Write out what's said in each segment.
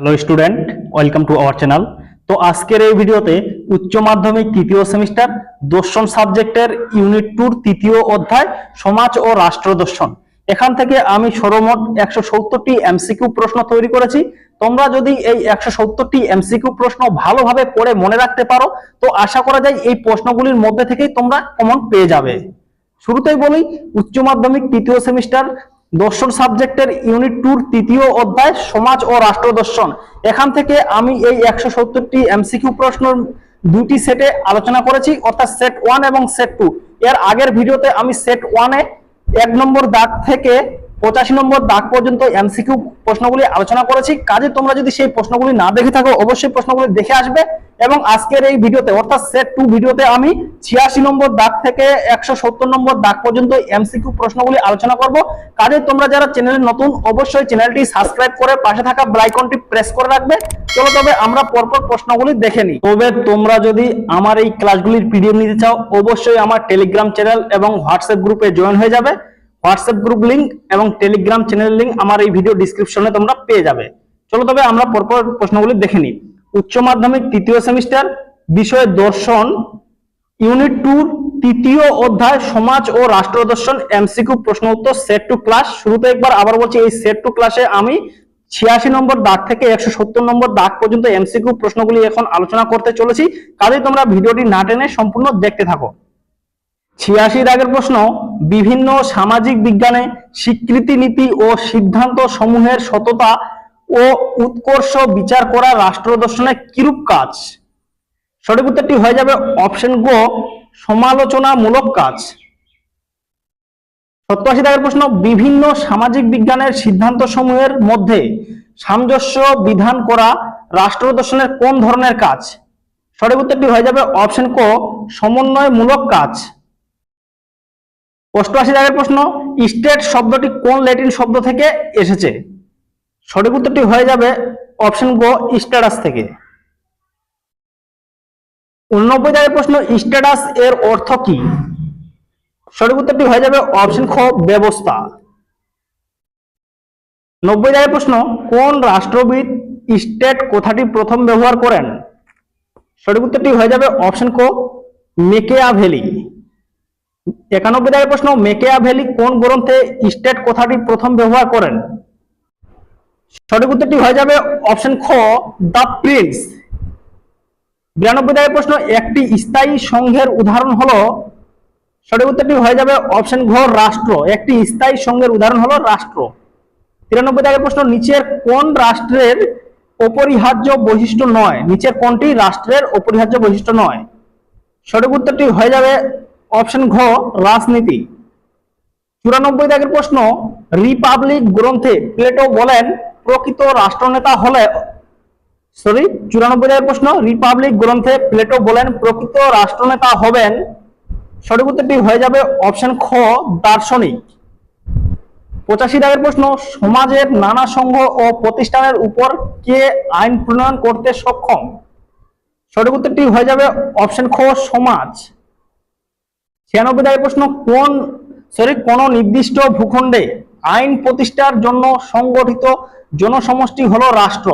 Hello student welcome to our channel তো আজকের এই ভিডিওতে উচ্চ মাধ্যমিক তৃতীয় সেমিস্টার দর্শন সাবজেক্টের ইউনিট টুর তৃতীয় অধ্যায়, সমাজ ও রাষ্ট্র দর্শন। এখান থেকে আমি সর্বমোট একশো সত্তরটি এমসিকিউ প্রশ্ন তৈরি করেছি। তোমরা যদি এই একশো সত্তরটি এমসিকিউ প্রশ্ন ভালোভাবে পড়ে মনে রাখতে পারো, তো আশা করা যায় এই প্রশ্নগুলির মধ্যে থেকেই তোমরা কমন পেয়ে যাবে। শুরুতেই বলি, উচ্চ মাধ্যমিক তৃতীয় সেমিস্টার দর্শন সাবজেক্টের ইউনিট টুর তৃতীয় অধ্যায়, সমাজ ও রাষ্ট্র দর্শন। এখান থেকে আমি এই একশো সত্তরটি এমসিকিউ প্রশ্ন দুটি সেটে আলোচনা করেছি, অর্থাৎ সেট ওয়ান এবং সেট টু। এর আগের ভিডিওতে আমি সেট ওয়ানে এক নম্বর দাগ থেকে পঁচাশি নম্বর দাগ পর্যন্ত এমসিকিউ প্রশ্নগুলি আলোচনা করেছি। কাজে তোমরা যদি সেই প্রশ্নগুলি না দেখে থাকো, অবশ্যই প্রশ্নগুলি দেখে আসবে এবং আজকের এই ভিডিওতে, অর্থাৎ সেট টু ভিডিওতে আমি ছিয়াশি নম্বর দাগ থেকে একশো সত্তর নম্বর দাগ পর্যন্ত এমসিকিউ প্রশ্নগুলি আলোচনা করব। কাজে তোমরা যারা চ্যানেলে নতুন, অবশ্যই চ্যানেলটি সাবস্ক্রাইব করে পাশে থাকা ব্লাইকনটি প্রেস করে রাখবে। চলো তবে আমরা পরপর প্রশ্নগুলি দেখে নিই। তবে তোমরা যদি আমার এই ক্লাসগুলির পিডিএফ নিতে চাও, অবশ্যই আমার টেলিগ্রাম চ্যানেল এবং হোয়াটসঅ্যাপ গ্রুপে জয়েন হয়ে যাবে। হোয়াটসঅ্যাপ গ্রুপ লিংক এবং টেলিগ্রাম চ্যানেল লিংক আমার এই ভিডিও ডিসক্রিপশনে তোমরা পেয়ে যাবে। চলো তবে আমরা পরপর প্রশ্নগুলি দেখে নিই। উচ্চ মাধ্যমিক তৃতীয় সেমিস্টার বিষয় দর্শন ইউনিট টু তৃতীয় অধ্যায়, সমাজ ও রাষ্ট্র দর্শন এমসিকিউ প্রশ্ন উত্তর সেট টু ক্লাস শুরুতে একবার আবার বলছি, এই সেট টু ক্লাসে আমি ছিয়াশি নম্বর দাগ থেকে একশো সত্তর নম্বর দাগ পর্যন্ত এমসিকিউ প্রশ্নগুলি এখন আলোচনা করতে চলেছি। কাজেই তোমরা ভিডিওটি না টেনে সম্পূর্ণ দেখতে থাকো। ছিয়াশি দাগের প্রশ্ন, বিভিন্ন সামাজিক বিজ্ঞানে স্বীকৃতি নীতি ও সিদ্ধান্ত সমূহের সততা ও উৎকর্ষ বিচার করা রাষ্ট্র দর্শনের কিরূপ কাজ? সঠিক উত্তরটি হয়ে যাবে অপশন গো, সমালোচনামূলক কাজ। সত্তরাশি দাগের প্রশ্ন, বিভিন্ন সামাজিক বিজ্ঞানের সিদ্ধান্ত সমূহের মধ্যে সামঞ্জস্য বিধান করা রাষ্ট্র দর্শনের কোন ধরনের কাজ? সঠিক উত্তরটি হয়ে যাবে অপশন কো, সমন্বয়মূলক কাজ। অষ্টআশি দাগের প্রশ্ন, স্টেট শব্দটি কোন ল্যাটিন শব্দ থেকে এসেছে? সঠিক উত্তরটি হয়ে যাবে অপশন গো, স্ট্যাটাস থেকে। উননব্বই দাগের প্রশ্ন, স্ট্যাটাস এর অর্থ কি? সঠিক উত্তরটি হয়ে যাবে অপশন খ, ব্যবস্থা। নব্বই দাগের প্রশ্ন, কোন রাষ্ট্রবিদ স্টেট কথাটি প্রথম ব্যবহার করেন? সঠিক উত্তরটি হয়ে যাবে অপশন ক মেকেয়া ভ্যালি একানব্বই দাগের প্রশ্ন, মেকেয়া ভ্যালি কোন গ্রন্থে স্টেট কথাটি প্রথম ব্যবহার করেন? সঠিক উত্তরটি হয়ে যাবে অপশন খ, দ্য প্রিন্স। বিরানব্বই দাগের প্রশ্ন, একটি স্থায়ী সংঘের উদাহরণ হলো, সঠিক উত্তরটি হয়ে যাবে অপশন ঘ, রাষ্ট্র। একটি স্থায়ী সংঘের উদাহরণ হলো রাষ্ট্র। তিরানব্বই দাগের প্রশ্ন, নিচের কোন রাষ্ট্রের অপরিহার্য বৈশিষ্ট্য নয়? নিচের কোনটি রাষ্ট্রের অপরিহার্য বৈশিষ্ট্য নয়? সঠিক উত্তরটি হয়ে যাবে অপশন ঘ, রাজনীতি। চুরানব্বই দাগের প্রশ্ন, রিপাবলিক গ্রন্থে প্লেটো বলেন, প্রকৃত রাষ্ট্রনেতা হলে, সরি, চুরানব্বই দাগের প্রশ্ন, রিপাবলিক গ্রন্থে প্লেটো বলেন, প্রকৃত রাষ্ট্রনেতা হবেন, সঠিক উত্তরটি হয়ে যাবে অপশন খ, দার্শনিক। পঁচাশি দাগের প্রশ্ন, সমাজের নানা সংঘ ও প্রতিষ্ঠানের উপর কে আইন প্রণয়ন করতে সক্ষম? সঠিক উত্তরটি হয়ে যাবে অপশন খ, সমাজ। ছিয়ানব্বই দাগের প্রশ্ন, কোন সরি কোন নির্দিষ্ট ভূখণ্ডে আইন প্রতিষ্ঠার জন্য সংগঠিত জনসমষ্টি হলো রাষ্ট্র?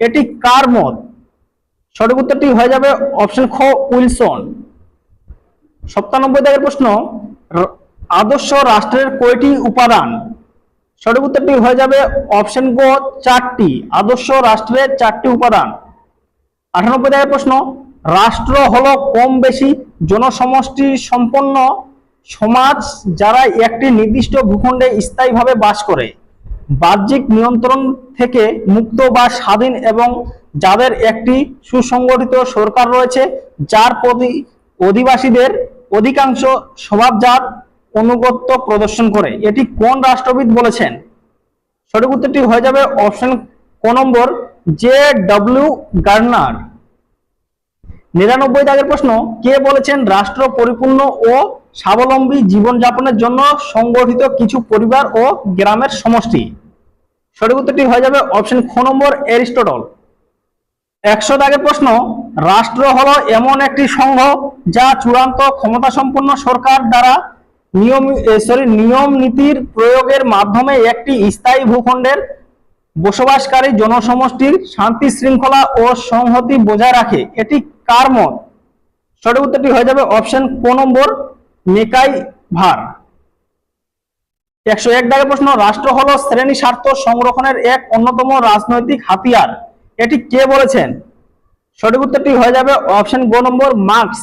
এটি কার মত? সঠিক উত্তরটি হয়ে যাবে অপশন খ, উইলসন। সপ্তানব্বই দাগের প্রশ্ন আদর্শ রাষ্ট্রের কয়টি উপাদান? সঠিক উত্তরটি হয়ে যাবে অপশন গ, চারটি। আদর্শ রাষ্ট্রের চারটি উপাদান। আঠানব্বই দাগের প্রশ্ন রাষ্ট্র হলো কম বেশি জনসমষ্টি সম্পন্ন সমাজ যারা একটি নির্দিষ্ট ভূখণ্ডে স্থায়ীভাবে বাস করে। বাহ্যিক নিয়ন্ত্রণ থেকে মুক্ত বা স্বাধীন এবং যাদের একটি সুসংগঠিত সরকার রয়েছে, যার প্রতি অধিবাসীদের অধিকাংশ স্বভাবজাত অনুগত্য প্রদর্শন করে। এটি কোন রাষ্ট্রবিদ বলেছেন? সঠিক উত্তরটি হয়ে যাবে অপশন ক নম্বর জে ডব্লিউ গার্নার। নিরানব্বই দাগের প্রশ্ন, কে বলেছেন রাষ্ট্র পরিপূর্ণ ও স্বাবলম্বী জীবনযাপনের জন্য সংগঠিত কিছু পরিবার ও গ্রামের সমষ্টি? সঠিক উত্তরটি হয়ে যাবে অপশন খ নম্বর এরিস্টটল একশো দাগের প্রশ্ন, রাষ্ট্র হলো এমন একটি সংঘ যা চূড়ান্ত ক্ষমতা সম্পন্ন সরকার দ্বারা নিয়ম সরি নিয়ম নীতির প্রয়োগের মাধ্যমে একটি স্থায়ী ভূখণ্ডের বসবাসকারী জনসমষ্টির শান্তি শৃঙ্খলা ও সংহতি বজায় রাখে। এটি কার মত? সঠিক উত্তরটি হয়ে যাবে অপশন ক নম্বর, মেকাই ভার। একশো এক দাগে প্রশ্ন, রাষ্ট্র হলো শ্রেণি স্বার্থ সংরক্ষণের এক অন্যতম রাজনৈতিক হাতিয়ার। এটি কে বলেছেন? সঠিক উত্তরটি হয়ে যাবে অপশন গ নম্বর, মার্কস।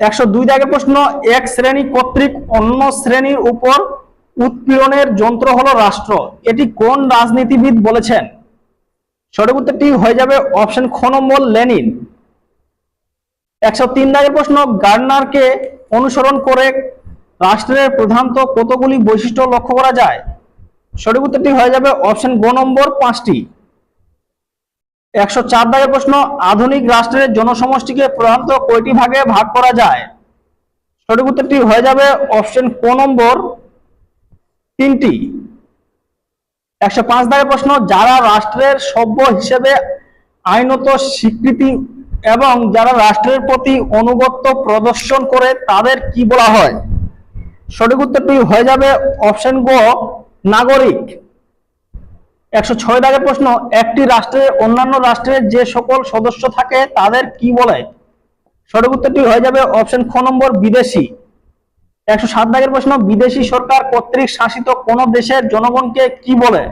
একশো দুই দাগে প্রশ্ন, এক শ্রেণি কর্তৃক অন্য শ্রেণির উপর উৎপীড়নের যন্ত্র হলো রাষ্ট্র। এটি কোন রাজনীতিবিদ বলেছেন? সঠিক উত্তরটি হয়ে যাবে অপশন খ নম্বর, লেনিন। একশো তিন দাগের প্রশ্ন, গার্নারকে অনুসরণ করে রাষ্ট্রের প্রধানত কতগুলি বৈশিষ্ট্য লক্ষ্য করা যায়? সঠিক উত্তরটি হয়ে যাবে অপশন গ নম্বর, পাঁচটি। একশো চার দাগের প্রশ্ন, আধুনিক রাষ্ট্রের জনসমষ্টিকে প্রধানত কয়টি ভাগে ভাগ করা যায়? সঠিক উত্তরটি হয়ে যাবে অপশন ক নম্বর তিনটি। একশো পাঁচ দাগের প্রশ্ন, যারা রাষ্ট্রের সভ্য হিসেবে আইনত স্বীকৃতি এবং যারা রাষ্ট্রের প্রতি অনুগত্য প্রদর্শন করে, তাদের কি বলা হয়? সঠিক উত্তরটি হয়ে যাবে অপশন গ, নাগরিক। একশো ছয় দাগের প্রশ্ন, একটি রাষ্ট্রের অন্যান্য রাষ্ট্রের যে সকল সদস্য থাকে, তাদের কি বলে? সঠিক উত্তরটি হয়ে যাবে অপশন খ নম্বর, বিদেশি। একশো সাত দাগের প্রশ্ন, বিদেশি সরকার কর্তৃক শাসিত কোন দেশের জনগণকে কি বলে?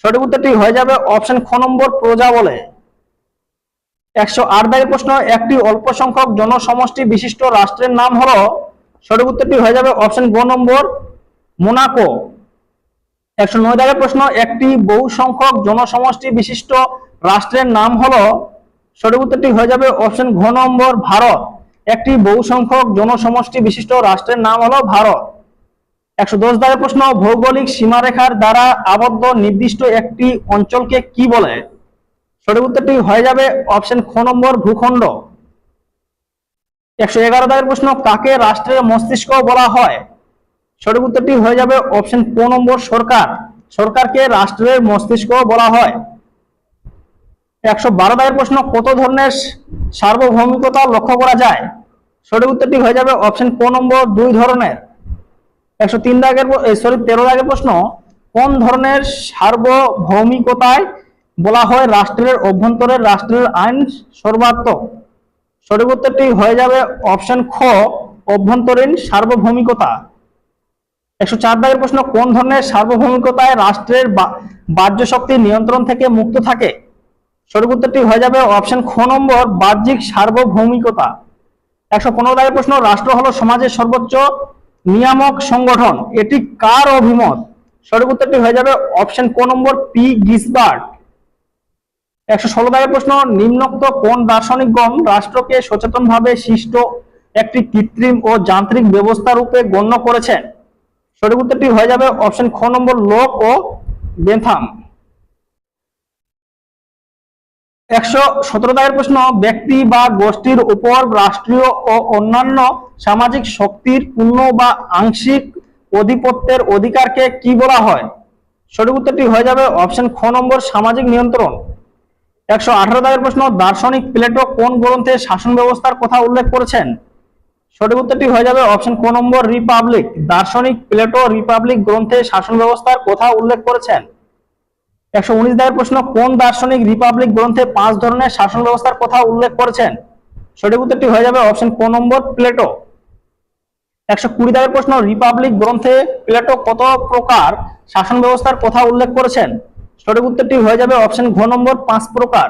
সঠিক উত্তরটি হয়ে যাবে অপশন খ নম্বর, প্রজা বলে। একশো আট দাগের প্রশ্ন, একটি অল্প সংখ্যক জনসমষ্টি বিশিষ্ট রাষ্ট্রের নাম হলো? সঠিক উত্তরটি হয়ে যাবে অপশন গ নম্বর, মোনাকো। একশো নয় দাগের প্রশ্ন, একটি বহু সংখ্যক জনসমষ্টি বিশিষ্ট রাষ্ট্রের নাম হলো? সঠিক উত্তরটি হয়ে যাবে অপশন ঘ নম্বর, ভারত। একটি বহু সংখ্যক জনসমষ্টি বিশিষ্ট রাষ্ট্রের নাম হলো ভারত। একশো দশ দাগের প্রশ্ন, ভৌগোলিক সীমারেখার দ্বারা আবদ্ধ নির্দিষ্ট একটি অঞ্চলকে কি বলে? সঠিক উত্তরটি হয়ে যাবে অপশন খ নম্বর ভূখণ্ড। একশো এগারো দাগের প্রশ্ন, কাকে রাষ্ট্রের মস্তিষ্ক বলা হয়? সঠিক উত্তরটি হয়ে যাবে অপশন ক নম্বর সরকার। সরকারকে রাষ্ট্রের মস্তিষ্ক বলা হয়। একশো বারো দাগের প্রশ্ন, কত ধরনের সার্বভৌমিকতা লক্ষ্য করা যায়? সঠিক উত্তরটি হয়ে যাবে অপশন ক নম্বর দুই ধরনের। একশো তিন দাগের সরি তেরো দাগের প্রশ্ন, কোন ধরনের সার্বভৌমিকতায় বলা হয় রাষ্ট্রের অভ্যন্তরের রাষ্ট্রের আইন সর্বাত্মক? সঠিক উত্তরটি হয়ে যাবে অপশন খ, অভ্যন্তরীণ সার্বভৌমিকতা। একশো চার দাগের প্রশ্ন, কোন ধরনের সার্বভৌমিকতায় রাষ্ট্রের বাহ্য শক্তির নিয়ন্ত্রণ থেকে মুক্ত থাকে? সঠিক উত্তরটি হয়ে যাবে অপশন খ নম্বর, বাহ্যিক সার্বভৌমিকতা। একশো পনেরো প্রশ্ন, রাষ্ট্র হলো সমাজের সর্বোচ্চ নিয়ামক সংগঠন। এটি কার অভিমত? সঠিক উত্তরটি হয়ে যাবে অপশন ক নম্বর, পি গিসবার্ট একশো ষোলো দাগের প্রশ্ন, নিম্নোক্ত কোন দার্শনিকগণ রাষ্ট্রকে সচেতনভাবে সৃষ্ট একটি কৃত্রিম ও যান্ত্রিক ব্যবস্থা রূপে গণ্য করেছেন সঠিক উত্তরটি হয়ে যাবে অপশন খ নম্বর, লোক ও বেথাম একশো সতেরো দাগের প্রশ্ন, ব্যক্তি বা গোষ্ঠীর উপর রাষ্ট্রীয় ও অন্যান্য সামাজিক শক্তির পূর্ণ বা আংশিক অধিপত্যের অধিকারকে কি বলা হয়? সঠিক উত্তরটি হয়ে যাবে অপশন খ নম্বর, সামাজিক নিয়ন্ত্রণ। একশো আঠারো দাগের প্রশ্ন, দার্শনিক প্লেটো কোন গ্রন্থে শাসন ব্যবস্থার কথা উল্লেখ করেছেন? সঠিক উত্তরটি হয়ে যাবে অপশন ক নম্বর, রিপাবলিক। দার্শনিক প্লেটো রিপাবলিক গ্রন্থে শাসন ব্যবস্থার কথা উল্লেখ করেছেন। একশো উনিশ দাগের প্রশ্ন, কোন দার্শনিক রিপাবলিক গ্রন্থে পাঁচ ধরনের শাসন ব্যবস্থার কথা উল্লেখ করেছেন? সঠিক উত্তরটি হয়ে যাবে অপশন ক নম্বর, প্লেটো। একশো কুড়ি দাগের প্রশ্ন, রিপাবলিক গ্রন্থে প্লেটো কত প্রকার শাসন ব্যবস্থার কথা উল্লেখ করেছেন? সঠিক উত্তরটি হয়ে যাবে অপশন ঘ নম্বর, পাঁচ প্রকার।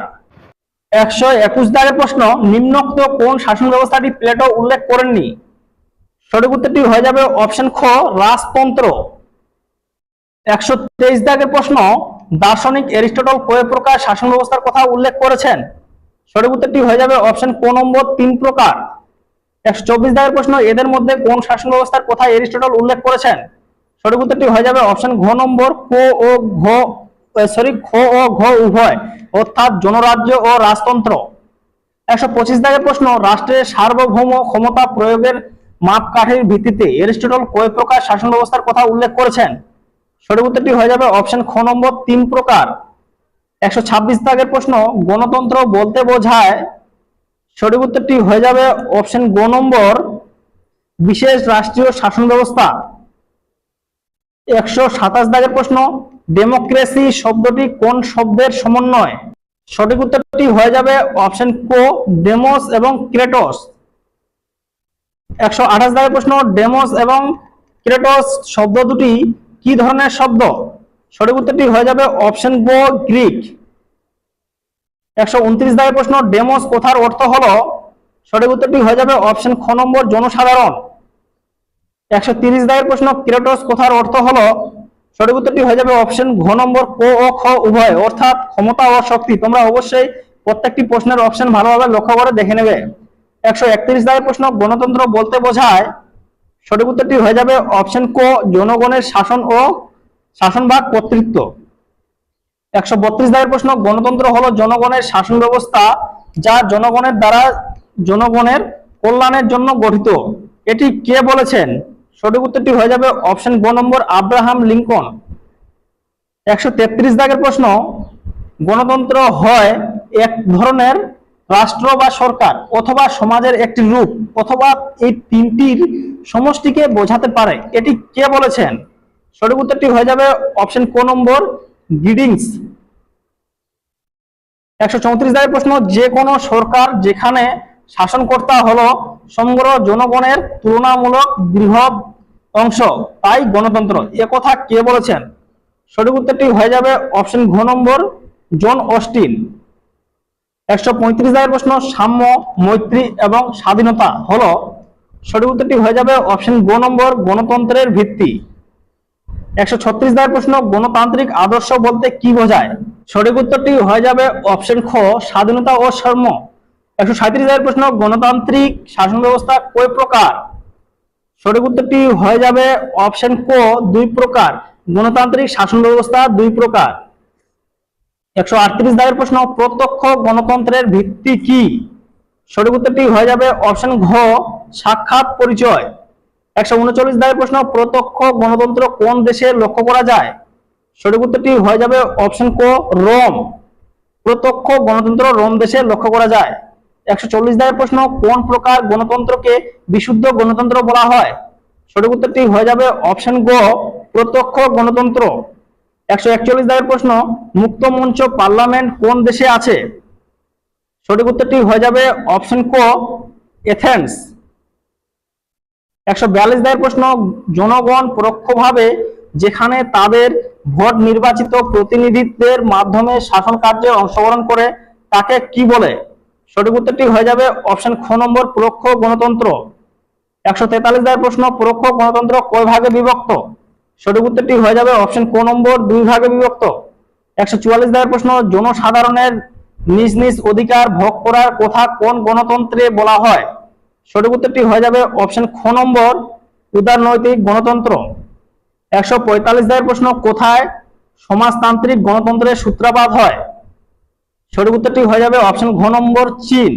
একশো একুশ দাগের প্রশ্ন, নিম্নোক্ত কোন শাসন ব্যবস্থাটি প্লেটো উল্লেখ করেননি? সঠিক উত্তরটি হয়ে যাবে অপশন খ, রাজতন্ত্র। একশো তেইশ দাগের প্রশ্ন দার্শনিক এরিস্টটল কয় প্রকার শাসন ব্যবস্থার কথা উল্লেখ করেছেন? সঠিক উত্তরটি হয়ে যাবে অপশন ক নম্বর, তিন প্রকার। একশো চব্বিশ দাগের প্রশ্ন, এদের মধ্যে কোন শাসন ব্যবস্থার কথা এরিস্টটল উল্লেখ করেছেন? সঠিক উত্তরটি হয়ে যাবে অপশন ঘ নম্বর, ক ও ঘ সরি, খ ও ঘ উভয়, অর্থাৎ জনরাজ্য ও রাজতন্ত্র। একশো পঁচিশ দাগের প্রশ্ন, রাষ্ট্রের সার্বভৌম ক্ষমতা প্রয়োগের মাপকাঠির ভিত্তিতে এরিস্টটল কয় প্রকার শাসন ব্যবস্থার কথা উল্লেখ করেছেন? সঠিক উত্তরটি হয়ে যাবে অপশন খ নম্বর, তিন প্রকার। একশো ছাব্বিশ দাগের প্রশ্ন, গণতন্ত্র বলতে বোঝায়। সঠিক উত্তরটি হয়ে যাবে অপশন গ নম্বর, বিশেষ রাষ্ট্রীয় শাসন ব্যবস্থা। একশো সাতাশ দাগের প্রশ্ন, ডেমোক্রেসি শব্দটি কোন শব্দের সমন্বয়? সঠিক উত্তরটি হয়ে যাবে অপশন কো, ডেমোস এবং ক্রেটোস। একশো আঠাশ দাগের প্রশ্ন, ডেমোস এবং ক্রেটোস শব্দ দুটি কি ধরনের শব্দ? সঠিক উত্তরটি হয়ে যাবে অপশন গো গ্রিক। একশো উনত্রিশ দাগের প্রশ্ন, ডেমোস কথার অর্থ হলো, সঠিক উত্তরটি হয়ে যাবে অপশন খ নম্বর, জনসাধারণ। একশো তিরিশ দাগের প্রশ্ন, ক্রেটোস কথার অর্থ হলো, সঠিক উত্তরটি হয়ে যাবে অপশন ঘ নম্বর, ক ও খ, উভয়। অর্থাৎ ক্ষমতা ও শক্তি। তোমরা অবশ্যই প্রত্যেকটি প্রশ্নের অপশন ভালোভাবে লক্ষ্য করে দেখে নেবে। একশো একত্রিশ দাগের প্রশ্ন, গণতন্ত্র বলতে বোঝায় সঠিক উত্তরটি হয়ে যাবে অপশন ক, জনগণের শাসন ও শাসন বা কর্তৃত্ব। একশো বত্রিশ দাগের প্রশ্ন, গণতন্ত্র হলো জনগণের শাসন ব্যবস্থা যা জনগণের দ্বারা জনগণের কল্যাণের জন্য গঠিত। এটি কে বলেছেন? সঠিক উত্তরটি হয়ে যাবে অপশন গ নম্বর, আব্রাহাম লিঙ্কন। একশো তেত্রিশ দাগের প্রশ্ন, গণতন্ত্র হয় এক ধরনের রাষ্ট্র বা সরকার অথবা সমাজের একটি রূপ অথবা এই তিনটির সমষ্টিকে বোঝাতে পারে। এটি কে বলেছেন? সঠিক উত্তরটি হয়ে যাবে অপশন ক নম্বর গিডিংস একশো চৌত্রিশ দাগের প্রশ্ন, যে কোনো সরকার যেখানে শাসনকর্তা হলো সমগ্র জনগণের তুলনামূলক বৃহৎ অংশ, তাই গণতন্ত্র। এ কথা কে বলেছেন? সঠিক উত্তরটি হয়ে যাবে অপশন ঘ নম্বর, জন অস্টিন। একশো পঁয়ত্রিশ দাগের প্রশ্ন, সাম্য, মৈত্রী এবং স্বাধীনতা হলো। সঠিক উত্তরটি হয়ে যাবে অপশন গ নম্বর, গণতন্ত্রের ভিত্তি। একশো ছত্রিশ দাগের প্রশ্ন, গণতান্ত্রিক আদর্শ বলতে কি বোঝায়? সঠিক উত্তরটি হয়ে যাবে অপশন খ, স্বাধীনতা ও সাম্য। একশো সাঁত্রিশ দাগের প্রশ্ন, গণতান্ত্রিক শাসন ব্যবস্থা কয় প্রকার? সঠিক উত্তরটি হয়ে যাবে অপশন ক, দুই প্রকার। গণতান্ত্রিক শাসন ব্যবস্থা দুই প্রকার। একশো আটত্রিশ দাগের প্রশ্ন, প্রত্যক্ষ গণতন্ত্রের ভিত্তি কি? সঠিক উত্তরটি হয়ে যাবে অপশন ঘ, সাক্ষাৎ পরিচয়। একশো উনচল্লিশ দাগের প্রশ্ন, প্রত্যক্ষ গণতন্ত্র কোন দেশে লক্ষ্য করা যায়? সঠিক উত্তরটি হয়ে যাবে অপশন ক, রোম। প্রত্যক্ষ গণতন্ত্র রোম দেশে লক্ষ্য করা যায়। একশো চল্লিশ দাগের প্রশ্ন, কোন প্রকার গণতন্ত্রকে বিশুদ্ধ গণতন্ত্র বলা হয়? সঠিক উত্তরটি হয়ে যাবে অপশন গ, প্রত্যক্ষ গণতন্ত্র। একশো একচল্লিশ দাগের প্রশ্ন, মুক্ত মঞ্চ পার্লামেন্ট কোন দেশে আছে? সঠিক উত্তরটি হয়ে যাবে অপশন ক, এথেন্স। একশো বিয়াল্লিশ দাগের প্রশ্ন, জনগণ পরোক্ষভাবে যেখানে তাদের ভোট নির্বাচিত প্রতিনিধিত্বের মাধ্যমে শাসন কার্যে অংশগ্রহণ করে, তাকে কি বলে? সঠিক উত্তরটি হয়ে যাবে অপশন খ নম্বর, পরোক্ষ গণতন্ত্র। একশো তেতাল্লিশ দাগের প্রশ্ন, পরোক্ষ গণতন্ত্র কয় ভাগে বিভক্ত? সঠিক উত্তরটি হয়ে যাবে অপশন ক নম্বর, দুই ভাগে বিভক্ত। একশো চুয়াল্লিশ প্রশ্ন, জনসাধারণের নিজ নিজ অধিকার ভোগ করার কথা কোন গণতন্ত্রে বলা হয়? সঠিক উত্তরটি হয়ে যাবে অপশন খ নম্বর, উদারনৈতিক গণতন্ত্র। একশো পঁয়তাল্লিশ দাগের প্রশ্ন, কোথায় সমাজতান্ত্রিক গণতন্ত্রের সূত্রপাত হয়? সঠিক উত্তরটি হয়ে যাবে অপশন ঘ নম্বর, চীন।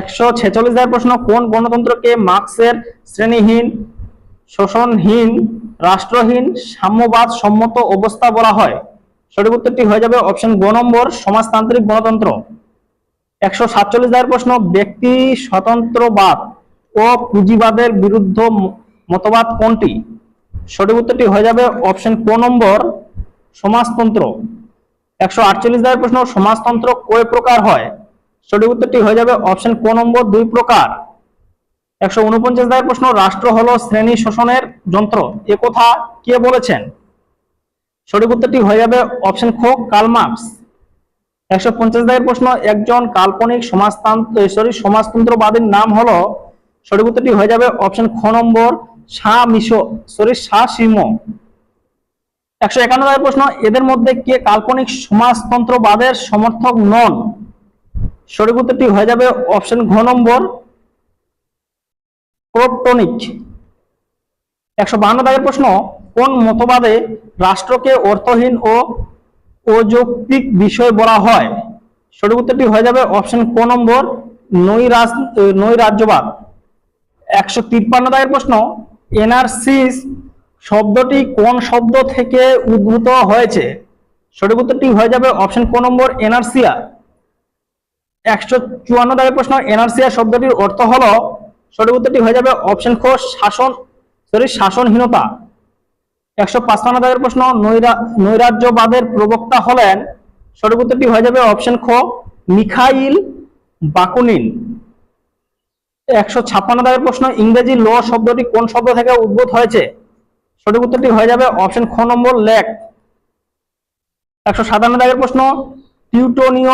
একশো ছেচল্লিশ দাগের প্রশ্ন, কোন গণতন্ত্রকে মার্ক্সের শ্রেণীহীন শোষণহীন, রাষ্ট্রহীন, সাম্যবাদ সম্মত অবস্থা বলা হয়। সঠিক উত্তরটি হয়ে যাবে অপশন গ নম্বর, সমাজতান্ত্রিক গণতন্ত্র। একশো সাতচল্লিশ দাগের প্রশ্ন, ব্যক্তি স্বতন্ত্রবাদ ও পুঁজিবাদের বিরুদ্ধ মতবাদ কোনটি? সঠিক উত্তরটি হয়ে যাবে অপশন ক নম্বর, সমাজতন্ত্র। একশো আটচল্লিশ দাগের প্রশ্ন, সমাজতন্ত্র কয় প্রকার হয়? সঠিক উত্তরটি হয়ে যাবে অপশন ক নম্বর, দুই প্রকার। একশো উনপঞ্চাশ দাগের প্রশ্ন, রাষ্ট্র হলো শ্রেণি শোষণের যন্ত্র। এ কথা কে বলেছেন? সঠিক উত্তরটি হয়ে যাবে অপশন খ কালমার্কস একশো পঞ্চাশ দায়ের প্রশ্ন, একজন কাল্পনিক সমাজতন্ত্র সরি, সমাজতন্ত্রবাদীর নাম হলো, সঠিক উত্তরটি হয়ে যাবে অপশন খ নম্বর শাহ মিশো, সরি শাহ সিম একশো একান্ন দায়ের প্রশ্ন, এদের মধ্যে কে কাল্পনিক সমাজতন্ত্রবাদের সমর্থক নন? সঠিক উত্তরটি হয়ে যাবে অপশন ঘ নম্বর ক্রোপটনিক একশো বাহান্ন দাগের প্রশ্ন, কোন মতবাদে রাষ্ট্রকে অর্থহীন ও অযৌক্তিক বিষয় বলা হয়? সঠিক উত্তরটি হয়ে যাবে অপশন ক নম্বর নৈ রাজ নৈ রাজ্যবাদ একশো তিপ্পান্ন দাগের প্রশ্ন এনআরসিস শব্দটি কোন শব্দ থেকে উদ্ভূত হয়েছে? সঠিক উত্তরটি হয়ে যাবে অপশন ক নম্বর এনআরসিয়া একশো চুয়ান্ন দাগের প্রশ্ন এনআরসিয়া শব্দটির অর্থ হলো সঠিক উত্তরটি হয়ে যাবে অপশন খ শাসন সরি শাসনহীনতা। একশো পাঁচপান্ন দাগের প্রশ্ন, নৈরা- নৈরাজ্যবাদের প্রবক্তা হলেন। সঠিক উত্তরটি হয়ে যাবে অপশন খ, মিখাইল বাকুনিন। একশো ছাপ্পান্ন দাগের প্রশ্ন, ইংরেজি ল শব্দটি কোন শব্দ থেকে উদ্ভূত হয়েছে? সঠিক উত্তরটি হয়ে যাবে অপশন খ নম্বর লেক। একশো সাতান্ন দাগের প্রশ্ন, টিউটোনীয়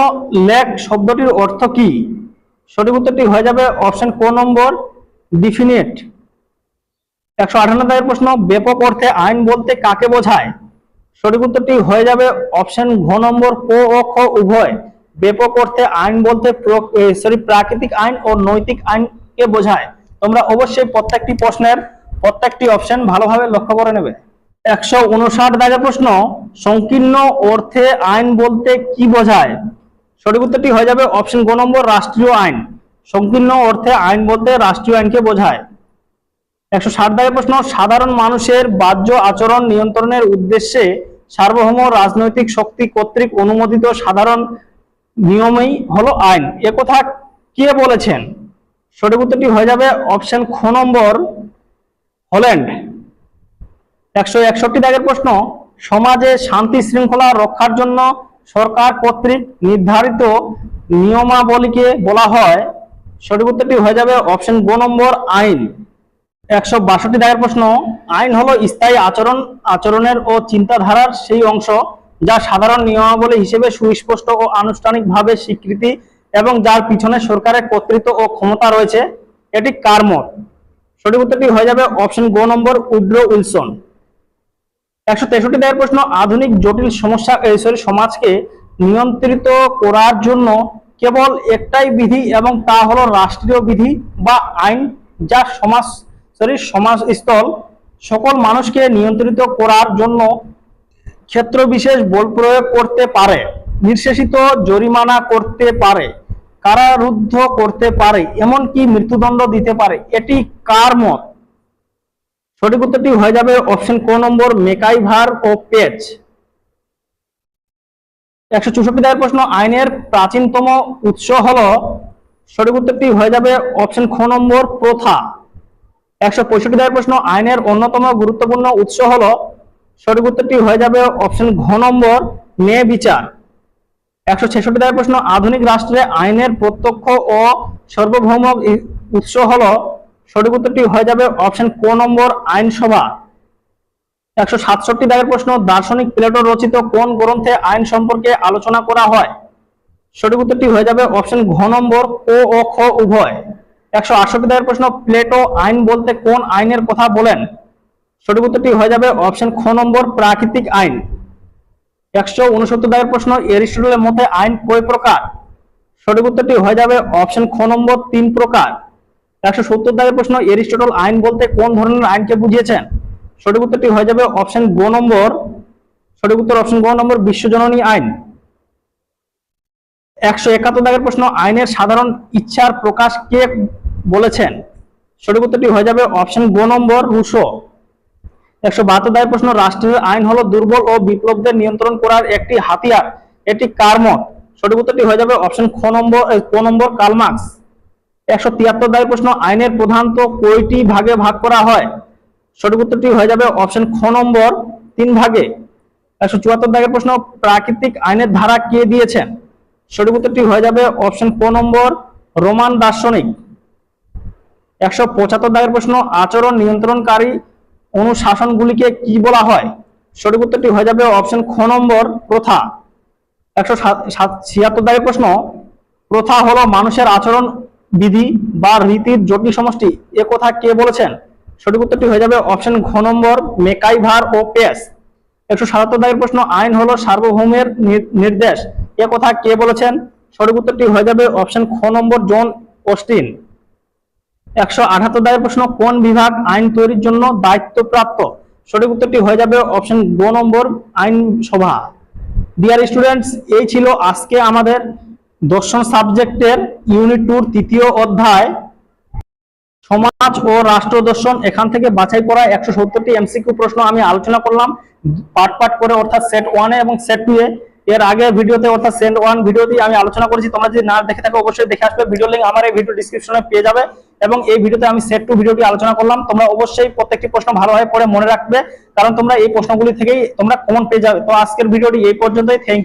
লেক শব্দটির অর্থ কি? সঠিক উত্তরটি হয়ে যাবে অপশন ক নম্বর ডিফিনিট একশো দাগের প্রশ্ন, ব্যাপক অর্থে আইন বলতে কাকে বোঝায়? সঠিক উত্তরটি হয়ে যাবে অপশন ঘ নম্বর, ক ও খ, উভয়। ব্যাপক অর্থে আইন বলতে সরি প্রাকৃতিক আইন ও নৈতিক আইনকে বোঝায়। তোমরা অবশ্যই প্রত্যেকটি প্রশ্নের প্রত্যেকটি অপশন ভালোভাবে লক্ষ্য করে নেবে। একশো উনষাট দাগের প্রশ্ন, সংকীর্ণ অর্থে আইন বলতে কি বোঝায়? সঠিক উত্তরটি হয়ে যাবে অপশন গ নম্বর, রাষ্ট্রীয় আইন। সংকীর্ণ অর্থে আইন বলতে রাষ্ট্রীয় আইনকে বোঝায়। একশো ষাট দাগের প্রশ্ন, সাধারণ মানুষের বাহ্য আচরণ নিয়ন্ত্রণের উদ্দেশ্যে সার্বভৌম রাজনৈতিক শক্তি কর্তৃক অনুমোদিত সাধারণ নিয়মেই হলো আইন। এ কথা কে বলেছেন? সঠিক উত্তরটি হয়ে যাবে অপশন খ নম্বর, হল্যান্ড। একশো একষট্টি দাগের প্রশ্ন, সমাজে শান্তি শৃঙ্খলা রক্ষার জন্য সরকার কর্তৃক নির্ধারিত নিয়মাবলীকে বলা হয়, সঠিক উত্তরটি হয়ে যাবে অপশন গ নম্বর আইন। একশো বাষট্টি দাগের প্রশ্ন, আইন হলো স্থায়ী আচরণ, আচরণের ও চিন্তাধারার সেই অংশ যা সাধারণ নিয়মাবলী হিসেবে সুস্পষ্ট ও আনুষ্ঠানিকভাবে স্বীকৃতি এবং যার পিছনে সরকারের কর্তৃত্ব ও ক্ষমতা রয়েছে, এটি কার মত সঠিক উত্তরটি হয়ে যাবে অপশন গ নম্বর উড্রো উইলসন। একশো তেষট্টি দাগের প্রশ্ন, আধুনিক, জটিল সমস্যা সরি, সমাজকে নিয়ন্ত্রিত করার জন্য কেবল একটাই বিধি এবং তা হলো রাষ্ট্রীয় বিধি বা আইন যা সমাজ, সরি, সমাজস্থল সকল মানুষকে নিয়ন্ত্রিত করার জন্য ক্ষেত্র বিশেষ বল প্রয়োগ করতে পারে নির্শেষিত জরিমানা করতে পারে, কারারুদ্ধ করতে পারে, এমনকি মৃত্যুদণ্ড দিতে পারে। এটি কার মত? সঠিক উত্তরটি হয়ে যাবে অপশন ক নম্বর মেকাইভার ও পেজ। একশো চৌষট্টি দায়ের প্রশ্ন, আইনের প্রাচীনতম উৎস হলো, সঠিক উত্তরটি হয়ে যাবে অপশন খ নম্বর, প্রথা। একশো পঁয়ষট্টি দায়ের প্রশ্ন, আইনের অন্যতম গুরুত্বপূর্ণ উৎস হল, সঠিক উত্তরটি হয়ে যাবে অপশন ঘ নম্বর, ন্যায় বিচার। একশো ছেষট্টি দাগের প্রশ্ন, আধুনিক রাষ্ট্রে আইনের প্রত্যক্ষ ও সার্বভৌম উৎস হলো সঠিক উত্তরটি হয়ে যাবে অপশন ক নম্বর আইনসভা। একশো সাতষট্টি দাগের প্রশ্ন, দার্শনিক প্লেটো রচিত কোন গ্রন্থে আইন সম্পর্কে আলোচনা করা হয়? সঠিক উত্তরটি হয়ে যাবে অপশন ঘ নম্বর ও ও খ উভয়। একশো আটষট্টি দাগের প্রশ্ন, প্লেটো আইন বলতে কোন আইনের কথা বলেন? সঠিক উত্তরটি হয়ে যাবে অপশন খ নম্বর, প্রাকৃতিক আইন। একশো উনসত্তর দাগের প্রশ্ন, এরিস্টটলের মতে আইন কয় প্রকার? সঠিক উত্তরটি হয়ে যাবে অপশন খ নম্বর, তিন প্রকার। একশো সত্তর দাগের প্রশ্ন, এরিস্টটল আইন বলতে কোন ধরনের আইনকে বুঝিয়েছেন? সঠিক উত্তরটি হয়ে যাবে অপশন গ নম্বর। সঠিক উত্তর অপশন গ নম্বর, বিশ্বজননী আইন। একশো একাত্তর দাগের প্রশ্ন, আইনের সাধারণ ইচ্ছার প্রকাশ কে বলেছেন? সঠিক উত্তরটি হয়ে যাবে অপশন গ নম্বর, রুশো। একশো বাহাত্তর দাগের প্রশ্ন রাষ্ট্রের আইন হলো দুর্বল ও বিপ্লবদের নিয়ন্ত্রণ করার একটি হাতিয়ার, এটি কার মত? সঠিক উত্তরটি হয়ে যাবে অপশন খ নম্বর ক নম্বর কালমার্কস একশো তিয়াত্তর দাগের প্রশ্ন, আইনের প্রধানত কয়টি ভাগে ভাগ করা হয়? সঠিক উত্তরটি হয়ে যাবে অপশন খ নম্বর, তিন ভাগে। একশো চুয়াত্তর দাগের প্রশ্ন, প্রাকৃতিক আইনের ধারা কে দিয়েছেন? সঠিক উত্তরটি হয়ে যাবে অপশন ক নম্বর, রোমান দার্শনিক। একশো পঁচাত্তর দাগের প্রশ্ন, আচরণ নিয়ন্ত্রণকারী অনুশাসনগুলিকে কি বলা হয়? সঠিক উত্তরটি হয়ে যাবে অপশন খ নম্বর, প্রথা। একশো ছিয়াত্তর দাগের প্রশ্ন, প্রথা হলো মানুষের আচরণ বিধি বা রীতির জটিল সমষ্টি, এ কথা কে বলেছেন? সঠিক উত্তরটি হয়ে যাবে অপশন ঘ নম্বর, মেকাইভার ও পেস। একশো সাতাত্তর দাগের প্রশ্ন, আইন হলো সার্বভৌমের নির্দেশ। এ কথা কে বলেছেন? সঠিক উত্তরটি হয়ে যাবে অপশন খ নম্বর, জন অস্টিন। একশো আঠাত্তর দায়ের প্রশ্ন, কোন বিভাগ আইন তৈরির জন্য দায়িত্বপ্রাপ্ত? সঠিক উত্তরটি হয়ে যাবে অপশন গ নম্বর, আইনসভা। ডিয়ার স্টুডেন্টস এই ছিল আজকে আমাদের দর্শন সাবজেক্টের ইউনিট টুর তৃতীয় অধ্যায়, সমাজ ও রাষ্ট্র দর্শন, এখান থেকে বাছাই করা একশো সত্তরটি এমসিকিউ প্রশ্ন আমি আলোচনা করলাম। পার্ট পার্ট করে অর্থাৎ সেট ওয়ানে এবং সেট টু এ। এর আগে ভিডিওতে অর্থাৎ সেন্ড ওয়ান ভিডিওতে আমি আলোচনা করেছি। তোমরা যদি না দেখে থাকো, অবশ্যই দেখে আসবে। ভিডিও লিঙ্ক আমার এই ভিডিও ডিসক্রিপশনে পেয়ে যাবে। এবং এই ভিডিওতে আমি সেট টু ভিডিওটি আলোচনা করলাম। তোমরা অবশ্যই প্রত্যেকটি প্রশ্ন ভালোভাবে পড়ে মনে রাখবে। কারণ তোমরা এই প্রশ্নগুলি থেকেই তোমরা কমন পেয়ে যাবে। তো আজকের ভিডিওটি এই পর্যন্তই। থ্যাংক